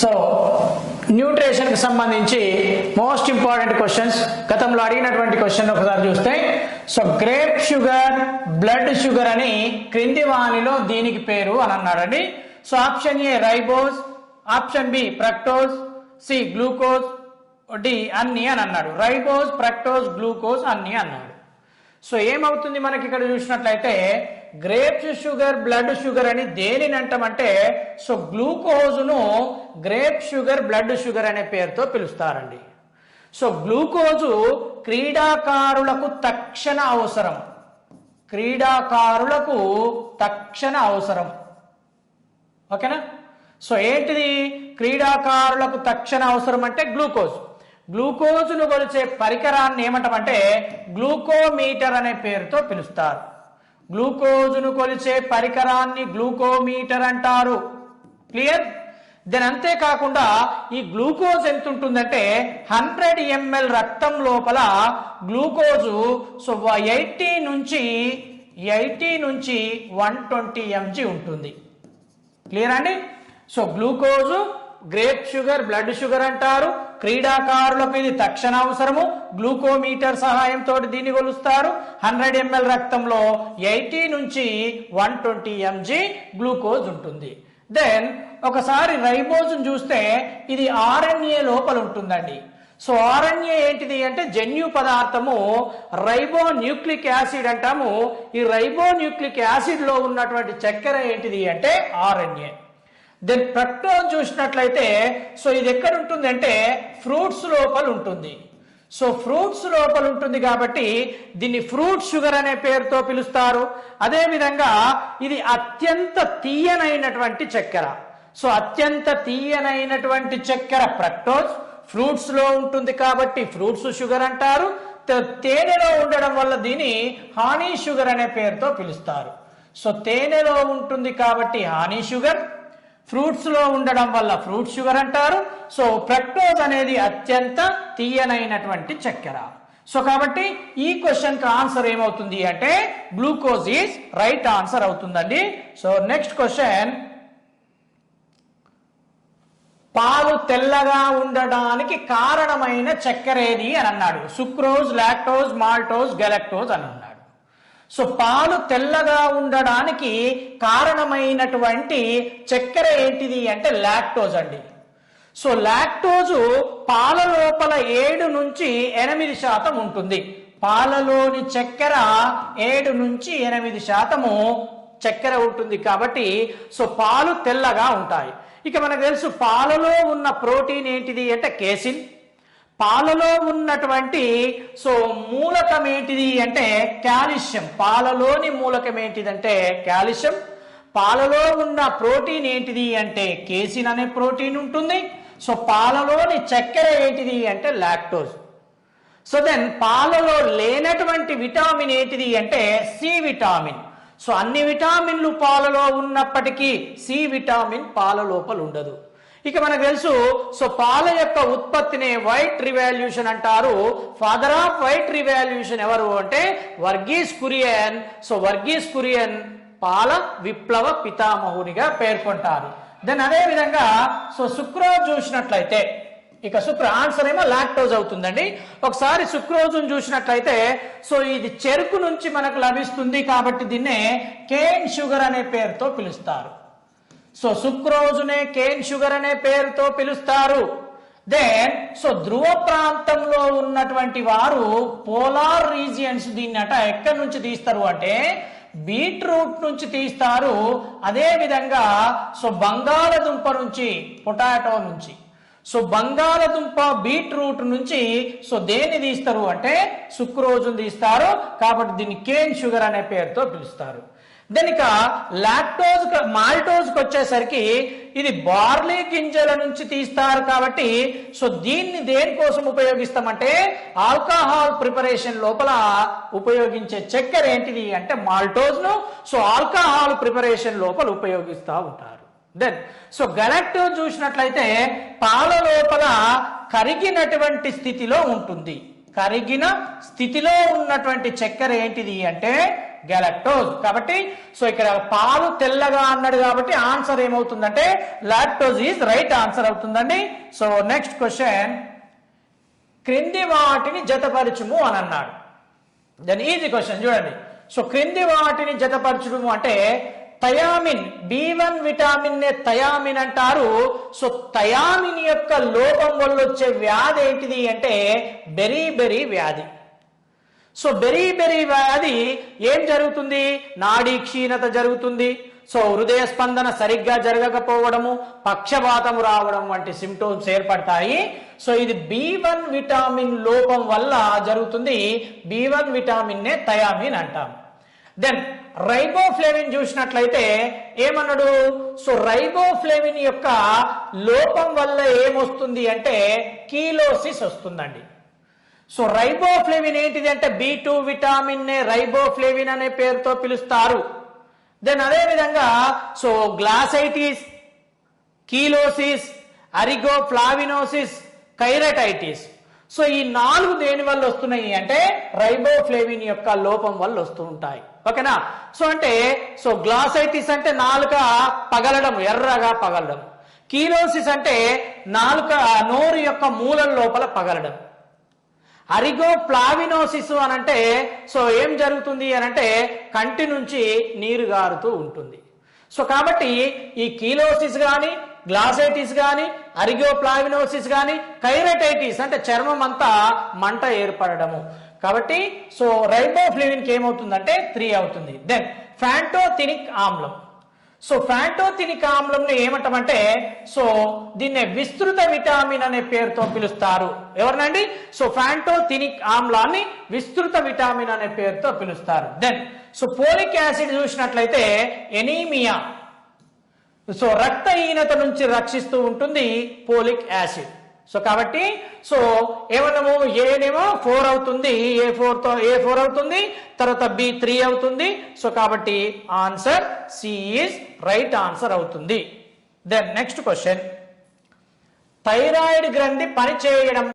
So న్యూట్రిషన్కి సంబంధించి most important questions గతంలో అడిగినటువంటి క్వశ్చన్ ఒకసారి చూస్తే so grape sugar blood sugar అని క్రింది వాణిలో దీనికి పేరు అని అన్నాడండి so option A ribose option B fructose C glucose D అన్ని అని అన్నాడు. రైబోస్ ప్రక్టోజ్ గ్లూకోజ్ అన్ని అన్నాడు. సో ఏమవుతుంది మనకి ఇక్కడ చూసినట్లయితే గ్రేప్స్ షుగర్ బ్లడ్ షుగర్ అని దేనిని అంటామంటే సో గ్లూకోజ్ను గ్రేప్ షుగర్ బ్లడ్ షుగర్ అనే పేరుతో పిలుస్తారండి. సో గ్లూకోజు క్రీడాకారులకు తక్షణ అవసరం. క్రీడాకారులకు తక్షణ అవసరం. ఓకేనా? సో ఏంటిది? క్రీడాకారులకు తక్షణ అవసరం అంటే గ్లూకోజ్. గ్లూకోజ్ను కొలిచే పరికరాన్ని ఏమంటామంటే గ్లూకోమీటర్ అనే పేరుతో పిలుస్తారు. గ్లూకోజును కొలిచే పరికరాన్ని గ్లూకోమీటర్ అంటారు. క్లియర్? దెన్ అంతేకాకుండా ఈ గ్లూకోజ్ ఎంత ఉంటుందంటే హండ్రెడ్ ఎంఎల్ రక్తం లోపల గ్లూకోజు సో ఎయిటీ నుంచి ఎయిటీ నుంచి వన్ ట్వంటీ ఎంజీ ఉంటుంది. క్లియర్ అండి? So glucose grape sugar blood sugar అంటారు. క్రీడాకారులకు ఇది తక్షణ అవసరము. గ్లూకోమీటర్ సహాయంతో దీన్ని కొలుస్తారు. హండ్రెడ్ ఎంఎల్ రక్తంలో ఎయిటీ నుంచి వన్ ట్వంటీ ఎంజీ గ్లూకోజ్ ఉంటుంది. దెన్ ఒకసారి రైబోజ్ను చూస్తే ఇది ఆర్ఎన్ఏ లోపల ఉంటుందండి. సో ఆర్ఎన్ఏ ఏంటిది అంటే జన్యు పదార్థము రైబో న్యూక్లిక్ యాసిడ్ అంటాము. ఈ రైబో న్యూక్లిక్ యాసిడ్లో ఉన్నటువంటి చక్కెర ఏంటిది అంటే ఆర్ఎన్ఏ. దెన్ ప్రక్టోన్ చూసినట్లయితే సో ఇది ఎక్కడ ఉంటుంది అంటే ఫ్రూట్స్ లోపల ఉంటుంది. సో ఫ్రూట్స్ లోపల ఉంటుంది కాబట్టి దీన్ని ఫ్రూట్ షుగర్ అనే పేరుతో పిలుస్తారు. అదేవిధంగా ఇది అత్యంత తీయనైనటువంటి చక్కెర. సో అత్యంత తీయనైనటువంటి చక్కెర ప్రక్టోజ్ ఫ్రూట్స్లో ఉంటుంది కాబట్టి ఫ్రూట్స్ షుగర్ అంటారు. తేనెలో ఉండడం వల్ల దీని హానీ షుగర్ అనే పేరుతో పిలుస్తారు. సో తేనెలో ఉంటుంది కాబట్టి హానీ షుగర్ ఫ్రూట్స్లో ఉండడం వల్ల ఫ్రూట్ షుగర్ అంటారు. సో ఫ్రక్టోజ్ అనేది అత్యంత తీయనైనటువంటి చక్కెర. సో కాబట్టి ఈ క్వశ్చన్కి ఆన్సర్ ఏమవుతుంది అంటే గ్లూకోజ్ ఈజ్ రైట్ ఆన్సర్ అవుతుందండి. సో నెక్స్ట్ క్వశ్చన్ పాలు తెల్లగా ఉండడానికి కారణమైన చక్కెర ఏది అని అన్నాడు. సుక్రోజ్ లాక్టోజ్ మాల్టోజ్ గెలక్టోజ్ అని అన్నాడు. సో పాలు తెల్లగా ఉండడానికి కారణమైనటువంటి చక్కెర ఏంటిది అంటే లాక్టోజ్ అండి. సో లాక్టోజు పాల లోపల ఏడు నుంచి ఎనిమిది శాతం ఉంటుంది. పాలలోని చక్కెర ఏడు నుంచి ఎనిమిది శాతము చక్కెర ఉంటుంది కాబట్టి సో పాలు తెల్లగా ఉంటాయి. ఇక మనకు తెలుసు పాలలో ఉన్న ప్రోటీన్ ఏంటిది అంటే కేసిన్. పాలలో ఉన్నటువంటి సో మూలకం ఏంటిది అంటే కాల్షియం. పాలలోని మూలకం ఏంటిదంటే కాల్షియం. పాలలో ఉన్న ప్రోటీన్ ఏంటిది అంటే కేసిన్ అనే ప్రోటీన్ ఉంటుంది. సో పాలలోని చక్కెర ఏంటిది అంటే లాక్టోజ్. సో దెన్ పాలలో లేనటువంటి విటామిన్ ఏంటిది అంటే సి విటామిన్. సో అన్ని విటామిన్లు పాలలో ఉన్నప్పటికీ సి విటామిన్ పాల లోపల ఉండదు. ఇక మనకు తెలుసు సో పాల యొక్క ఉత్పత్తిని వైట్ రివాల్యూషన్ అంటారు. ఫాదర్ ఆఫ్ వైట్ రివాల్యూషన్ ఎవరు అంటే వర్గీస్ కురియన్. సో వర్గీస్ కురియన్ పాల విప్లవ పితామహునిగా పేర్కొంటారు. దెన్ అదే విధంగా సో సుక్రోజ్ చూసినట్లయితే ఇక శుక్ర ఆన్సర్ ఏమో లాక్టోజ్ అవుతుందండి. ఒకసారి సుక్రోజును చూసినట్లయితే సో ఇది చెరుకు నుంచి మనకు లభిస్తుంది కాబట్టి దీన్నే కేన్ షుగర్ అనే పేరుతో పిలుస్తారు. సో సుక్రోజునే కేన్ షుగర్ అనే పేరుతో పిలుస్తారు. దెన్ సో ధ్రువ ప్రాంతంలో ఉన్నటువంటి వారు పోలార్ రీజియన్స్ దీన్ని అట ఎక్కడి నుంచి తీస్తారు అంటే బీట్రూట్ నుంచి తీస్తారు. అదే విధంగా సో బంగాళదుంప నుంచి పొటాటో నుంచి. సో బంగాళదుంప బీట్రూట్ నుంచి సో దేన్ని తీస్తారు అంటే సుక్రోజును తీస్తారు. కాబట్టి దీన్ని కేన్ షుగర్ అనే పేరుతో పిలుస్తారు. దెనిక లాక్టోజ్ మాల్టోజ్కి వచ్చేసరికి ఇది బార్లీ గింజల నుంచి తీస్తారు కాబట్టి సో దీన్ని దేనికోసం ఉపయోగిస్తామంటే ఆల్కహాల్ ప్రిపరేషన్ లోపల ఉపయోగించే చక్కెర ఏంటిది అంటే మాల్టోజ్ను సో ఆల్కహాల్ ప్రిపరేషన్ లోపల ఉపయోగిస్తూ ఉంటారు. దెన్ సో గలక్టోజ్ చూసినట్లయితే పాల లోపల కరిగినటువంటి స్థితిలో ఉంటుంది. కరిగిన స్థితిలో ఉన్నటువంటి చక్కెర ఏంటిది అంటే గెలక్టోజ్. కాబట్టి సో ఇక్కడ పాలు తెల్లగా అన్నాడు కాబట్టి ఆన్సర్ ఏమవుతుందంటే లాక్టోజ్ ఈజ్ రైట్ ఆన్సర్ అవుతుందండి. సో నెక్స్ట్ క్వశ్చన్ క్రింది వాటిని జతపరచుము అని అన్నాడు. దెన్ ఈజీ క్వశ్చన్ చూడండి. సో క్రింది వాటిని జతపరచడము అంటే థయామిన్ బి వన్ విటామిన్ నే థయామిన్ అంటారు. సో థయామిన్ యొక్క లోపం వల్ల వచ్చే వ్యాధి ఏంటిది అంటే బెరీ బెరీ వ్యాధి. సో బెరీ బెరీ వ్యాధి ఏం జరుగుతుంది? నాడీ క్షీణత జరుగుతుంది. సో హృదయ స్పందన సరిగ్గా జరగకపోవడము పక్షపాతము రావడం వంటి సిమ్టోమ్స్ ఏర్పడతాయి. సో ఇది బి వన్ విటామిన్ లోపం వల్ల జరుగుతుంది. బి వన్ విటామిన్ నే థయామిన్ అంటాం. దెన్ రైబోఫ్లేవిన్ చూసినట్లయితే ఏమన్నాడు? సో రైబోఫ్లేవిన్ యొక్క లోపం వల్ల ఏమొస్తుంది అంటే కీలోసిస్ వస్తుందండి. సో రైబోఫ్లేవిన్ ఏంటిది అంటే బి టూ విటామిన్ నే రైబోఫ్లేవిన్ అనే పేరుతో పిలుస్తారు. దెన్ అదే విధంగా so glossitis cheilosis ariboflavinosis keratitis. So ఈ నాలుగు దేని వల్ల వస్తున్నాయి అంటే రైబోఫ్లేవిన్ యొక్క లోపం వల్ల వస్తూ ఉంటాయి. ఓకేనా? సో అంటే సో గ్లాసైటిస్ అంటే నాలుక పగలడం ఎర్రగా పగలడం. కీలోసిస్ అంటే నాలుక నోరు యొక్క మూలల లోపల పగలడం. అరిగో ప్లావినోసిస్ అని అంటే సో ఏం జరుగుతుంది అని అంటే కంటి నుంచి నీరు గారుతూ ఉంటుంది. సో కాబట్టి ఈ కీలోసిస్ కానీ గ్లాసైటిస్ కానీ అరిగో ప్లావినోసిస్ కానీ కైరటైటిస్ అంటే చర్మం అంతా మంట ఏర్పడము కాబట్టి సో రైబోఫ్లివిన్కి ఏమవుతుందంటే త్రీ అవుతుంది. దెన్ ఫ్యాంటోథినిక్ ఆమ్లం. సో ఫ్యాంటోథినిక్ ఆమ్లంను ఏమంటామంటే సో దీన్ని విస్తృత విటామిన్ అనే పేరుతో పిలుస్తారు. ఎవరినండి? సో ఫ్యాంటోతినిక్ ఆమ్లాన్ని విస్తృత విటామిన్ అనే పేరుతో పిలుస్తారు. దెన్ సో పోలిక్ యాసిడ్ చూసినట్లయితే ఎనీమియా. సో రక్తహీనత నుంచి రక్షిస్తూ ఉంటుంది పోలిక్ యాసిడ్. సో కాబట్టి సో ఏమన్నాము? ఏనేమో ఫోర్ అవుతుంది ఏ ఫోర్తో ఏ ఫోర్ అవుతుంది తర్వాత బి త్రీ అవుతుంది. సో కాబట్టి answer C is right answer అవుతుంది. Then next question. థైరాయిడ్ గ్రంథి పనిచేయడం